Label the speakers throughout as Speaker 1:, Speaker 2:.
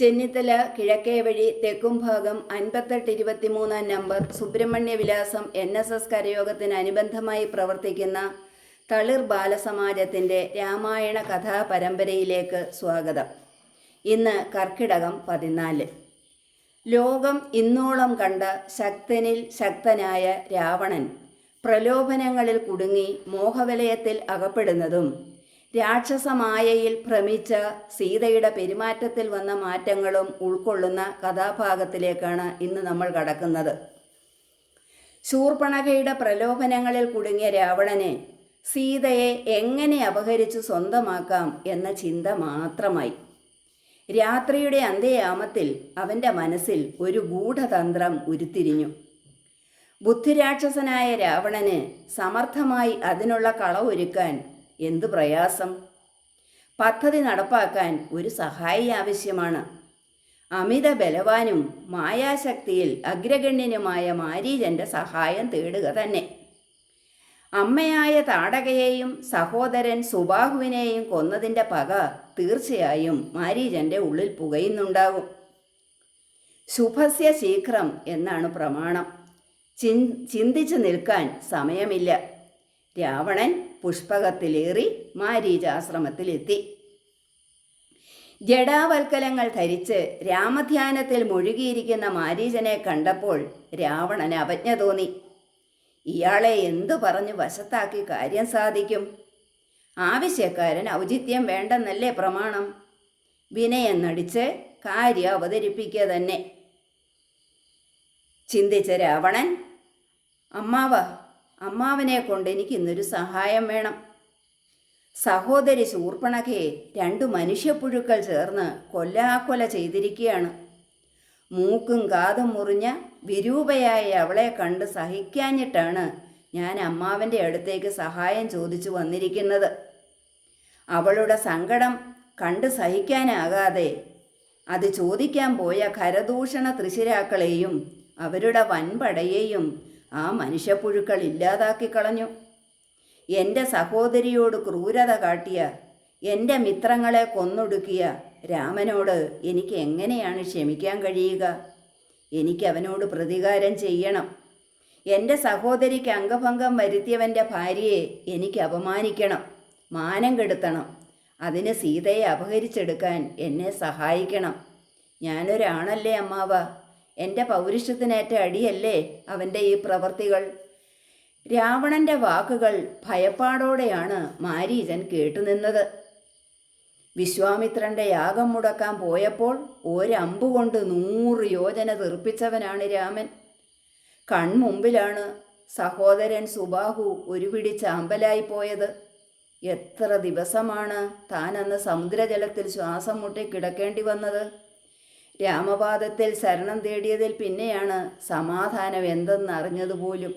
Speaker 1: ചെന്നിത്തല കിഴക്കേ വഴി തെക്കും ഭാഗം അൻപത്തെട്ട് ഇരുപത്തിമൂന്നാം നമ്പർ സുബ്രഹ്മണ്യ വിലാസം എൻ എസ് എസ് കരയോഗത്തിനനുബന്ധമായി പ്രവർത്തിക്കുന്ന തളിർ ബാലസമാജത്തിന്റെ രാമായണ കഥാപരമ്പരയിലേക്ക് സ്വാഗതം. ഇന്ന് കർക്കിടകം പതിനാല്. ലോകം ഇന്നോളം കണ്ട ശക്തനിൽ ശക്തനായ രാവണൻ പ്രലോഭനങ്ങളിൽ കുടുങ്ങി മോഹവലയത്തിൽ അകപ്പെടുന്നതും രാക്ഷസമായയിൽ ഭ്രമിച്ച സീതയുടെ പെരുമാറ്റത്തിൽ വന്ന മാറ്റങ്ങളും ഉൾക്കൊള്ളുന്ന കഥാഭാഗത്തിലേക്കാണ് ഇന്ന് നമ്മൾ കടക്കുന്നത്. ശൂർപ്പണകയുടെ പ്രലോഭനങ്ങളിൽ കുടുങ്ങിയ രാവണനെ സീതയെ എങ്ങനെ അപഹരിച്ച് സ്വന്തമാക്കാം എന്ന ചിന്ത മാത്രമായി. രാത്രിയുടെ അന്ത്യയാമത്തിൽ അവന്റെ മനസ്സിൽ ഒരു ഗൂഢതന്ത്രം ഉരുത്തിരിഞ്ഞു. ബുദ്ധിരാക്ഷസനായ രാവണന് സമർത്ഥമായി അതിനുള്ള കളവൊരുക്കാൻ എന്തു പ്രയാസം? പദ്ധതി നടപ്പാക്കാൻ ഒരു സഹായി ആവശ്യമാണ്. അമിത ബലവാനും മായാശക്തിയിൽ അഗ്രഗണ്യനുമായ മാരീജന്റെ സഹായം തേടുക തന്നെ. അമ്മയായ താടകയെയും സഹോദരൻ സുബാഹുവിനെയും കൊന്നതിന്റെ പക തീർച്ചയായും മാരീജന്റെ ഉള്ളിൽ പുകയുന്നുണ്ടാകും. ശുഭസ്യ ശീഘ്രം എന്നാണ് പ്രമാണം. ചിന്തിച്ചു നിൽക്കാൻ സമയമില്ല. രാവണൻ പുഷ്പകത്തിലേറി മാരീചാശ്രമത്തിലെത്തി ജഡാവൽക്കലങ്ങൾ ധരിച്ച് രാമധ്യാനത്തിൽ മുഴുകിയിരിക്കുന്ന മാരീജനെ കണ്ടപ്പോൾ രാവണന് അവജ്ഞ തോന്നി. ഇയാളെ എന്തു പറഞ്ഞു വശത്താക്കി കാര്യം സാധിക്കും? ആവശ്യക്കാരൻ ഔചിത്യം വേണ്ടെന്നല്ലേ പ്രമാണം? വിനയം നടിച്ച് കാര്യം അവതരിപ്പിക്കുക തന്നെ. ചിന്തിച്ച രാവണൻ അമ്മാവ അമ്മാവനെ കൊണ്ട് എനിക്ക് ഇന്നൊരു സഹായം വേണം. സഹോദരി ശൂർപ്പണഖയെ രണ്ടു മനുഷ്യപ്പുഴുക്കൾ ചേർന്ന് കൊല്ലാക്കൊല ചെയ്തിരിക്കുകയാണ് മൂക്കും കാതും മുറിഞ്ഞ വിരൂപയായ അവളെ കണ്ട് സഹിക്കാഞ്ഞിട്ടാണ് ഞാൻ അമ്മാവന്റെ അടുത്തേക്ക് സഹായം ചോദിച്ചു വന്നിരിക്കുന്നത്. അവളുടെ സങ്കടം കണ്ട് സഹിക്കാനാകാതെ അത് ചോദിക്കാൻ പോയ കരദൂഷണ തൃശിരാക്കളെയും അവരുടെ വൻപടയെയും ആ മനുഷ്യപ്പുഴുക്കൾ ഇല്ലാതാക്കി കളഞ്ഞു. എന്റെ സഹോദരിയോട് ക്രൂരത കാട്ടിയ എന്റെ മിത്രങ്ങളെ കൊന്നൊടുക്കിയ രാമനോട് എനിക്ക് എങ്ങനെയാണ് ക്ഷമിക്കാൻ കഴിയുക? എനിക്ക് അവനോട് പ്രതികാരം ചെയ്യണം. എന്റെ സഹോദരിക്ക് അംഗഭംഗം വരുത്തിയവന്റെ ഭാര്യയെ എനിക്ക് അപമാനിക്കണം മാനം കെടുത്തണം. അതിന് സീതയെ അപഹരിച്ചെടുക്കാൻ എന്നെ സഹായിക്കണം. ഞാനൊരാണല്ലേ അമ്മാവ? എന്റെ പൗരുഷത്തിനേറ്റ അടിയല്ലേ അവന്റെ ഈ പ്രവൃത്തികൾ രാവണന്റെ വാക്കുകൾ ഭയപ്പാടോടെയാണ് മാരീചൻ കേട്ടുനിന്നത്. വിശ്വാമിത്രന്റെ യാഗം മുടക്കാൻ പോയപ്പോൾ ഒരമ്പുകൊണ്ട് നൂറ് യോജന തീർപ്പിച്ചവനാണ് രാമൻ. കൺമുമ്പിലാണ് സഹോദരൻ സുബാഹു ഒരു പിടി ചാമ്പലായി പോയത്. എത്ര ദിവസമാണ് താനന്ന് സമുദ്രജലത്തിൽ ശ്വാസം മുട്ടി കിടക്കേണ്ടി വന്നത്? രാമപാദത്തിൽ ശരണം തേടിയതിൽ പിന്നെയാണ് സമാധാനം എന്തെന്നറിഞ്ഞതുപോലും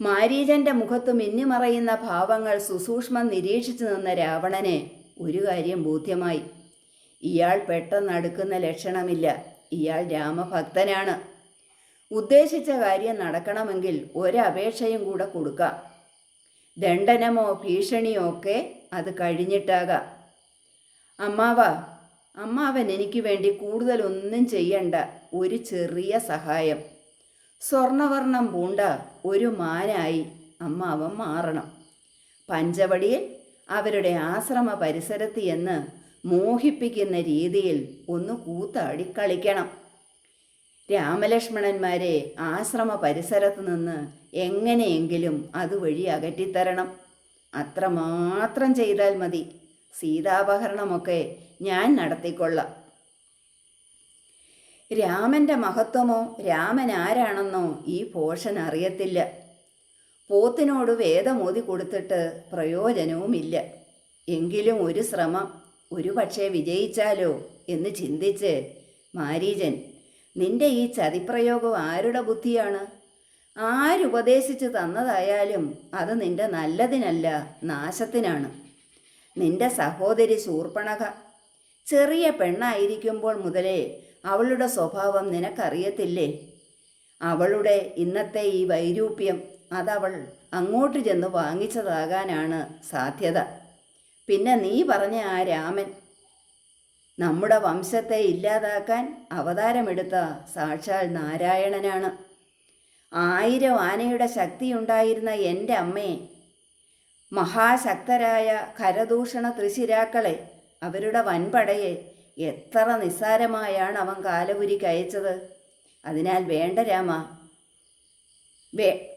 Speaker 1: മാരീജന്റെ മുഖത്ത് മിന്നിമറയുന്ന ഭാവങ്ങൾ സുസൂക്ഷ്മം നിരീക്ഷിച്ചു നിന്ന രാവണനെ ഒരു കാര്യം ബോധ്യമായി. ഇയാൾ പെട്ടെന്ന് അടുക്കുന്ന ലക്ഷണമില്ല. ഇയാൾ രാമഭക്തനാണ്. ഉദ്ദേശിച്ച കാര്യം നടക്കണമെങ്കിൽ ഒരപേക്ഷയും കൂടെ കൊടുക്കാം. ദണ്ഡനമോ ഭീഷണിയോ ഒക്കെ അത് കഴിഞ്ഞിട്ടാകാം. അമ്മാവ അമ്മാവൻ എനിക്ക് വേണ്ടി കൂടുതലൊന്നും ചെയ്യണ്ട. ഒരു ചെറിയ സഹായം. സ്വർണവർണം പൂണ്ട ഒരു മാനായി അമ്മാവൻ മാറണം. പഞ്ചവടിയിൽ അവരുടെ ആശ്രമ പരിസരത്ത് എന്ന് മോഹിപ്പിക്കുന്ന രീതിയിൽ ഒന്ന് കൂത്താടി കളിക്കണം. രാമലക്ഷ്മണന്മാരെ ആശ്രമ പരിസരത്ത് നിന്ന് എങ്ങനെയെങ്കിലും അതുവഴി അകറ്റിത്തരണം. അത്രമാത്രം ചെയ്താൽ മതി. സീതാപഹരണമൊക്കെ ഞാൻ നടത്തിക്കൊള്ളാം. രാമന്റെ മഹത്വമോ രാമൻ ആരാണെന്നോ ഈ പോഷൻ അറിയത്തില്ല. പോത്തിനോട് വേദമോതി കൊടുത്തിട്ട് പ്രയോജനവുമില്ല. എങ്കിലും ഒരു ശ്രമം ഒരു പക്ഷേ വിജയിച്ചാലോ എന്ന് ചിന്തിച്ച് മാരീജൻ നിന്റെ ഈ ചതിപ്രയോഗം ആരുടെ ബുദ്ധിയാണ്? ആരുപദേശിച്ചു തന്നതായാലും അത് നിന്റെ നല്ലതിനല്ല നാശത്തിനാണ്. നിന്റെ സഹോദരി ശൂർപ്പണക. ചെറിയ പെണ്ണായിരിക്കുമ്പോൾ മുതലേ അവളുടെ സ്വഭാവം നിനക്കറിയത്തില്ലേ? അവളുടെ ഇന്നത്തെ ഈ വൈരൂപ്യം അതവൾ അങ്ങോട്ട് ചെന്ന് വാങ്ങിച്ചതാകാനാണ് സാധ്യത. പിന്നെ നീ പറഞ്ഞ ആ രാമൻ നമ്മുടെ വംശത്തെ ഇല്ലാതാക്കാൻ അവതാരമെടുത്ത സാക്ഷാൽ നാരായണനാണ്. ആയിരം ആനയുടെ ശക്തിയുണ്ടായിരുന്ന എന്റെ അമ്മയെ മഹാശക്തരായ കരദൂഷണ തൃശിരാക്കളെ അവരുടെ വൻപടയെ എത്ര നിസ്സാരമായാണ് അവൻ കാലപുരിക്ക് അയച്ചത് അതിനാൽ വേണ്ട രാമ വേ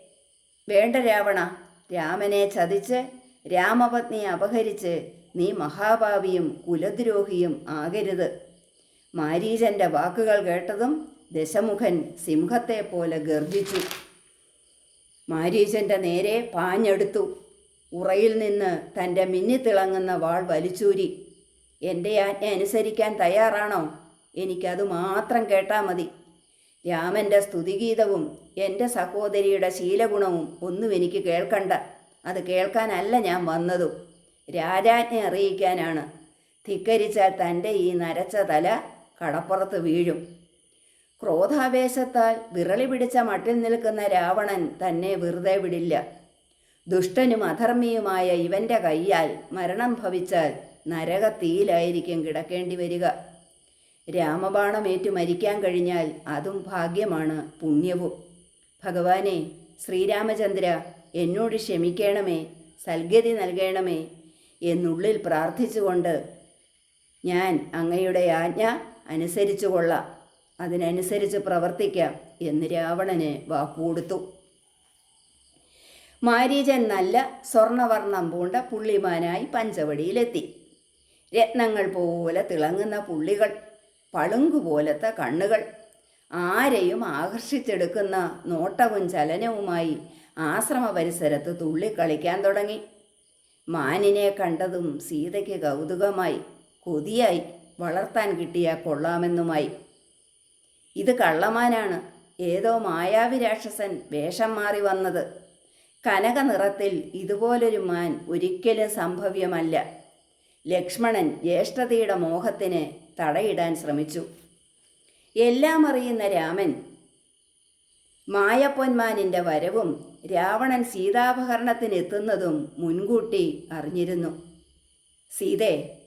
Speaker 1: വേണ്ട രാവണ രാമനെ ചതിച്ച് രാമപത്നിയെ അപഹരിച്ച് നീ മഹാഭാവിയും കുലദ്രോഹിയും ആകരുത്. മാരീചന്റെ വാക്കുകൾ കേട്ടതും ദശമുഖൻ സിംഹത്തെ പോലെ ഗർജിച്ചു. മാരീചന്റെ നേരെ പാഞ്ഞെടുത്തു. ഉറയിൽ നിന്ന് തന്റെ മിന്നിത്തിളങ്ങുന്ന വാൾ വലിച്ചൂരി. എന്റെ ആജ്ഞ അനുസരിക്കാൻ തയ്യാറാണോ? എനിക്കത് മാത്രം കേട്ടാൽ മതി. രാമന്റെ സ്തുതിഗീതവും എന്റെ സഹോദരിയുടെ ശീലഗുണവും ഒന്നും എനിക്ക് കേൾക്കണ്ട. അത് കേൾക്കാനല്ല ഞാൻ വന്നതും. രാജാജ്ഞ അറിയിക്കാനാണ്. ധിക്കരിച്ചാൽ തന്റെ ഈ നരച്ച തല കടപ്പുറത്ത് വീഴും. ക്രോധാവേശത്താൽ വിറളി പിടിച്ച മട്ടിൽ നിൽക്കുന്ന രാവണൻ തന്നെ വെറുതെ വിടില്ല. ദുഷ്ടനും അധർമ്മിയുമായ ഇവന്റെ കൈയാൽ മരണം ഭവിച്ചാൽ നരകത്തീയിലായിരിക്കും കിടക്കേണ്ടി വരിക. രാമബാണമേറ്റു മരിക്കാൻ കഴിഞ്ഞാൽ അതും ഭാഗ്യമാണ് പുണ്യവും. ഭഗവാനെ ശ്രീരാമചന്ദ്ര എന്നോട് ക്ഷമിക്കണമേ സൽഗതി നൽകണമേ എന്നുള്ളിൽ പ്രാർത്ഥിച്ചുകൊണ്ട് ഞാൻ അങ്ങയുടെ ആജ്ഞ അനുസരിച്ചു കൊള്ളാം അതിനനുസരിച്ച് പ്രവർത്തിക്കാം എന്ന് രാവണന് വാക്കുകൊടുത്തു. മാരീചൻ നല്ല സ്വർണവർണം പൂണ്ട പുള്ളിമാനായി പഞ്ചവടിയിലെത്തി. രത്നങ്ങൾ പോലെ തിളങ്ങുന്ന പുള്ളികൾ പളുങ്കുപോലത്തെ കണ്ണുകൾ. ആരെയും ആകർഷിച്ചെടുക്കുന്ന നോട്ടവും ചലനവുമായി ആശ്രമ പരിസരത്ത് തുള്ളിക്കളിക്കാൻ തുടങ്ങി. മാനിനെ കണ്ടതും സീതയ്ക്ക് കൗതുകമായി. കൊതിയായി. വളർത്താൻ കിട്ടിയ കൊള്ളാമെന്നുമായി. ഇത് കള്ളമാനാണ് ഏതോ മായാവി രാക്ഷസൻ വേഷം മാറി വന്നത്. കനക നിറത്തിൽ ഇതുപോലൊരു മാൻ ഒരിക്കലും സംഭവ്യമല്ല. ലക്ഷ്മണൻ ജ്യേഷ്ഠതയുടെ മോഹത്തിന് തടയിടാൻ ശ്രമിച്ചു. എല്ലാം അറിയുന്ന രാമൻ മായപ്പൊന്മാനിന്റെ വരവും രാവണൻ സീതാപഹരണത്തിനെത്തുന്നതും മുൻകൂട്ടി അറിഞ്ഞിരുന്നു. സീതേ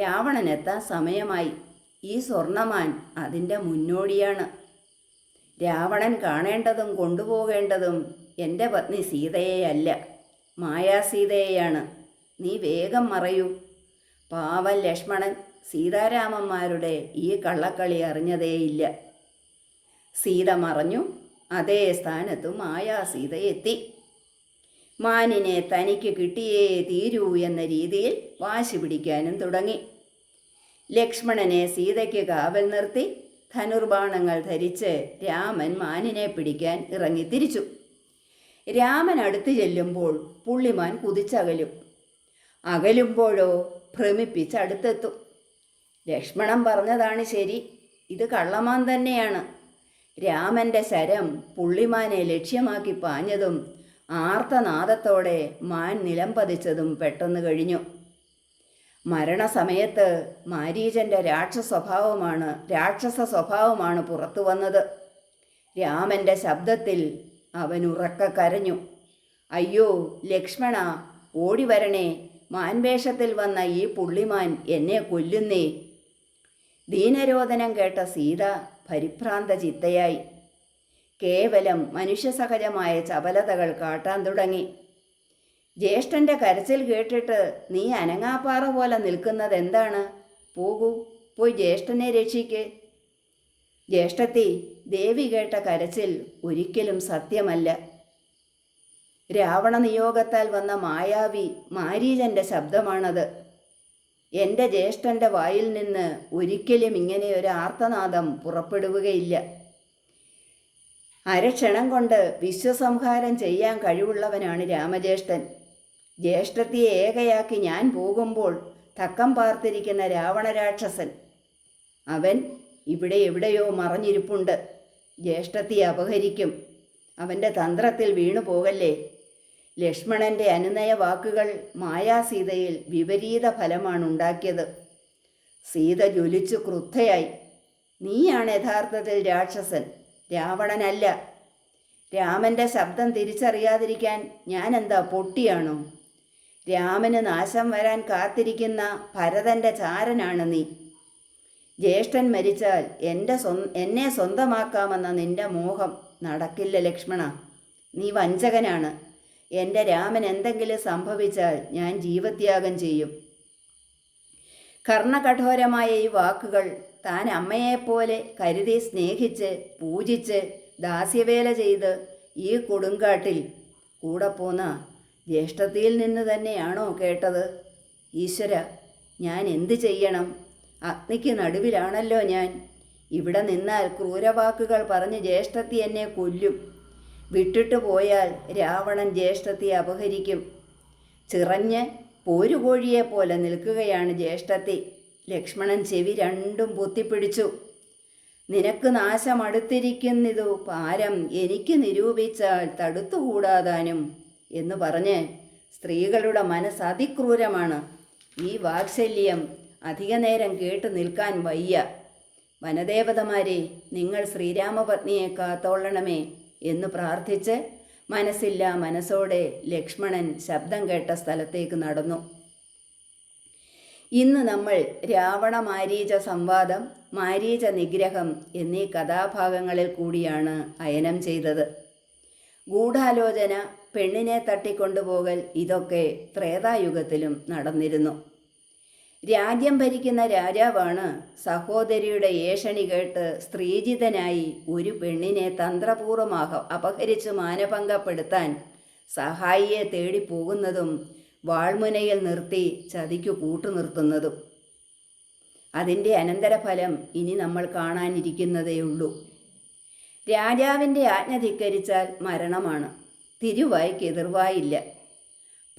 Speaker 1: രാവണൻ എത്താൻ സമയമായി. ഈ സ്വർണമാൻ അതിന്റെ മുന്നോടിയാണ്. രാവണൻ കാണേണ്ടതും കൊണ്ടുപോകേണ്ടതും എന്റെ പത്നി സീതയെയല്ല. മായാസീതയെയാണ് നീ വേഗം മറയൂ. പാവൻ ലക്ഷ്മണൻ സീതാരാമന്മാരുടെ ഈ കള്ളക്കളി അറിഞ്ഞതേയില്ല. സീത മറഞ്ഞു. അതേ സ്ഥാനത്തു മായാസീത എത്തി. മാനിനെ തനിക്ക് കിട്ടിയേ തീരൂ എന്ന രീതിയിൽ വാശി പിടിക്കാനും തുടങ്ങി. ലക്ഷ്മണനെ സീതയ്ക്ക് കാവൽ നിർത്തി. ധനുർബാണങ്ങൾ ധരിച്ച് രാമൻ മാനിനെ പിടിക്കാൻ ഇറങ്ങി തിരിച്ചു. രാമൻ അടുത്തു ചെല്ലുമ്പോൾ പുള്ളിമാൻ കുതിച്ചകലും. അകലുമ്പോഴോ ഭ്രമിപ്പിച്ച് അടുത്തെത്തും. ലക്ഷ്മണൻ പറഞ്ഞതാണ് ശരി ഇത് കള്ളമാൻ തന്നെയാണ്. രാമന്റെ ശരം പുള്ളിമാനെ ലക്ഷ്യമാക്കി പാഞ്ഞതും ആർത്തനാദത്തോടെ മാൻ നിലം പതിച്ചതും പെട്ടെന്ന് കഴിഞ്ഞു. മരണസമയത്ത് മാരീചന്റെ രാക്ഷസ്വഭാവമാണ് രാക്ഷസ സ്വഭാവമാണ് പുറത്തു വന്നത്. രാമന്റെ ശബ്ദത്തിൽ അവൻ ഉറക്ക കരഞ്ഞു. അയ്യോ ലക്ഷ്മണ ഓടിവരണേ മാൻവേഷത്തിൽ വന്ന ഈ പുള്ളിമാൻ എന്നെ കൊല്ലുന്നേ. ദീനരോധനം കേട്ട സീത പരിഭ്രാന്ത ചിത്തയായി കേവലം മനുഷ്യസഹജമായ ചപലതകൾ കാട്ടാൻ തുടങ്ങി. ജ്യേഷ്ഠന്റെ കരച്ചിൽ കേട്ടിട്ട് നീ അനങ്ങാപ്പാറ പോലെ നിൽക്കുന്നത് എന്താണ്? പോകൂ പോയി ജ്യേഷ്ഠനെ രക്ഷിക്ക്. ജ്യേഷ്ഠത്തി ദേവി കേട്ട കരച്ചിൽ ഒരിക്കലും സത്യമല്ല. രാവണ നിയോഗത്താൽ വന്ന മായാവി മാരീചന്റെ ശബ്ദമാണത്. എന്റെ ജ്യേഷ്ഠന്റെ വായിൽ നിന്ന് ഒരിക്കലും ഇങ്ങനെ ഒരു ആർത്തനാദം പുറപ്പെടുകയില്ല. അരക്ഷണം കൊണ്ട് വിശ്വസംഹാരം ചെയ്യാൻ കഴിവുള്ളവനാണ് രാമജ്യേഷ്ഠൻ. ജ്യേഷ്ഠത്തിയെ ഏകയാക്കി ഞാൻ പോകുമ്പോൾ തക്കം പാർത്തിരിക്കുന്ന രാവണരാക്ഷസൻ അവൻ ഇവിടെ എവിടെയോ മറഞ്ഞിരിപ്പുണ്ട്. ജ്യേഷ്ഠത്തെ അപഹരിക്കും. അവന്റെ തന്ത്രത്തിൽ വീണു പോകല്ലേ? ലക്ഷ്മണന്റെ അനുനയ വാക്കുകൾ മായാസീതയിൽ വിപരീത ഫലമാണ് ഉണ്ടാക്കിയത് സീത ജ്വലിച്ചു ക്രുദ്ധയായി. നീയാണ് യഥാർത്ഥത്തിൽ രാക്ഷസൻ. രാവണനല്ല. രാമന്റെ ശബ്ദം തിരിച്ചറിയാതിരിക്കാൻ ഞാൻ എന്താ പൊട്ടിയാണോ? രാമന് നാശം വരാൻ കാത്തിരിക്കുന്ന ഭരതന്റെ ചാരനാണ് നീ. ജ്യേഷ്ഠൻ മരിച്ചാൽ എന്റെ സ്വ എന്നെ സ്വന്തമാക്കാമെന്ന നിന്റെ മോഹം നടക്കില്ല ലക്ഷ്മണ. നീ വഞ്ചകനാണ്. എന്റെ രാമൻ എന്തെങ്കിലും സംഭവിച്ചാൽ ഞാൻ ജീവത്യാഗം ചെയ്യും. കർണകഠോരമായ ഈ വാക്കുകൾ താൻ അമ്മയെപ്പോലെ കരുതി സ്നേഹിച്ച് പൂജിച്ച് ദാസ്യവേല ചെയ്ത് ഈ കൊടുങ്കാട്ടിൽ കൂടെ പോന്ന ജ്യേഷ്ഠത്തിയിൽ നിന്ന് തന്നെയാണോ കേട്ടത്? ഈശ്വര ഞാൻ എന്ത് ചെയ്യണം? അഗ്നിക്ക് നടുവിലാണല്ലോ ഞാൻ. ഇവിടെ നിന്നാൽ ക്രൂരവാക്കുകൾ പറഞ്ഞ് ജ്യേഷ്ഠത്തി എന്നെ കൊല്ലും. വിട്ടിട്ട് പോയാൽ രാവണൻ ജ്യേഷ്ഠത്തെ അപഹരിക്കും. ചിറഞ്ഞ് പോരുകോഴിയെ പോലെ നിൽക്കുകയാണ് ജ്യേഷ്ഠത്തി. ലക്ഷ്മണൻ ചെവി രണ്ടും പൊത്തിപ്പിടിച്ചു. നിനക്ക് നാശം അടുത്തിരിക്കുന്നിതു പാരം. എനിക്ക് നിരൂപിച്ചാൽ തടുത്തുകൂടാതാനും. എന്ന് പറഞ്ഞ് സ്ത്രീകളുടെ മനസ്സ് അതിക്രൂരമാണ്. ഈ വാത്സല്യം അധികനേരം കേട്ടു നിൽക്കാൻ വയ്യ. വനദേവതമാരെ നിങ്ങൾ ശ്രീരാമപത്നിയെ കാത്തോളണമേ എന്ന് പ്രാർത്ഥിച്ച് മനസ്സില്ല മനസ്സോടെ ലക്ഷ്മണൻ ശബ്ദം കേട്ട സ്ഥലത്തേക്ക് നടന്നു. ഇന്ന് നമ്മൾ രാവണ മാരീച സംവാദം മാരീച നിഗ്രഹം എന്നീ കഥാഭാഗങ്ങളിൽ കൂടിയാണ് അയനം ചെയ്തത്. ഗൂഢാലോചന പെണ്ണിനെ തട്ടിക്കൊണ്ടുപോകൽ ഇതൊക്കെ ത്രേതായുഗത്തിലും നടന്നിരുന്നു. രാജ്യം ഭരിക്കുന്ന രാജാവാണ് സഹോദരിയുടെ ഏഷണി കേട്ട് സ്ത്രീജിതനായി ഒരു പെണ്ണിനെ തന്ത്രപൂർവമാക അപഹരിച്ച് മാനഭംഗപ്പെടുത്താൻ സഹായിയെ തേടി പോകുന്നതും വാൾമുനയിൽ നിർത്തി ചതിക്കു കൂട്ടുനിർത്തുന്നതും അതിന്റെ അനന്തരഫലം ഇനി നമ്മൾ കാണാനിരിക്കുന്നതേയുള്ളൂ. രാജാവിന്റെ ആജ്ഞ ധിക്കരിച്ചാൽ മരണമാണ്. തിരുവായ്ക്ക് എതിർവായില്ല.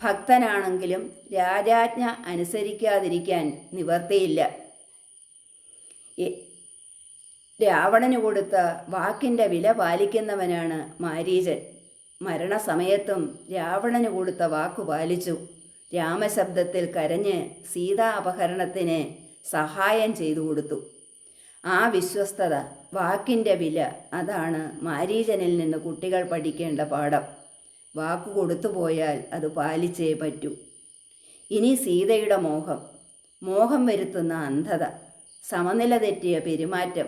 Speaker 1: ഭക്തനാണെങ്കിലും രാജാജ്ഞ അനുസരിക്കാതിരിക്കാൻ നിവർത്തിയില്ല. രാവണന് കൊടുത്ത വാക്കിന്റെ വില പാലിക്കുന്നവനാണ് മാരീചൻ മരണസമയത്തും രാവണന് കൊടുത്ത വാക്കു പാലിച്ചു. രാമശബ്ദത്തിൽ കരഞ്ഞ് സീതാ അപഹരണത്തിന് സഹായം ചെയ്തു കൊടുത്തു. ആ വിശ്വസ്തത വാക്കിന്റെ വില അതാണ് മാരീചനിൽ നിന്ന് കുട്ടികൾ പഠിക്കേണ്ട പാഠം. വാക്കു കൊടുത്തു പോയാൽ അത് പാലിച്ചേ പറ്റൂ. ഇനി സീതയുടെ മോഹം. മോഹം വരുത്തുന്ന അന്ധത സമനില തെറ്റിയ പെരുമാറ്റം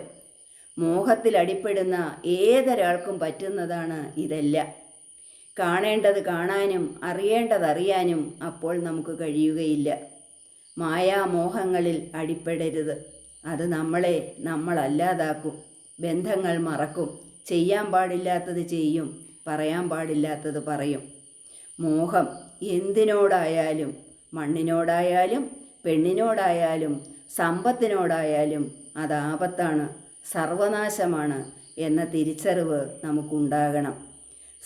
Speaker 1: മോഹത്തിൽ അടിപ്പെടുന്ന ഏതൊരാൾക്കും പറ്റുന്നതാണ് ഇതല്ല. കാണേണ്ടത് കാണാനും അറിയേണ്ടത് അറിയാനും അപ്പോൾ നമുക്ക് കഴിയുകയില്ല. മായാമോഹങ്ങളിൽ അടിപ്പെടരുത്. അത് നമ്മളെ നമ്മളല്ലാതാക്കും. ബന്ധങ്ങൾ മറക്കും. ചെയ്യാൻ പാടില്ലാത്തത് ചെയ്യും. പറയാൻ പാടില്ലാത്തത് പറയും. മോഹം എന്തിനോടായാലും മണ്ണിനോടായാലും പെണ്ണിനോടായാലും സമ്പത്തിനോടായാലും അത് ആപത്താണ് സർവനാശമാണ് എന്ന തിരിച്ചറിവ് നമുക്കുണ്ടാകണം.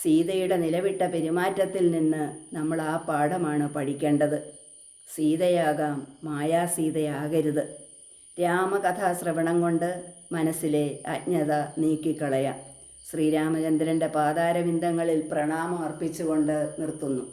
Speaker 1: സീതയുടെ നിലവിട്ട പെരുമാറ്റത്തിൽ നിന്ന് നമ്മൾ ആ പാഠമാണ് പഠിക്കേണ്ടത്. സീതയാകാം മായാസീതയാകരുത്. രാമകഥാശ്രവണം കൊണ്ട് മനസ്സിലെ അജ്ഞത നീക്കിക്കളയാം. ശ്രീരാമചന്ദ്രന്റെ പാതാരവിന്ദങ്ങളിൽ പ്രണാമം അർപ്പിച്ചുകൊണ്ട് നിർത്തുന്നു.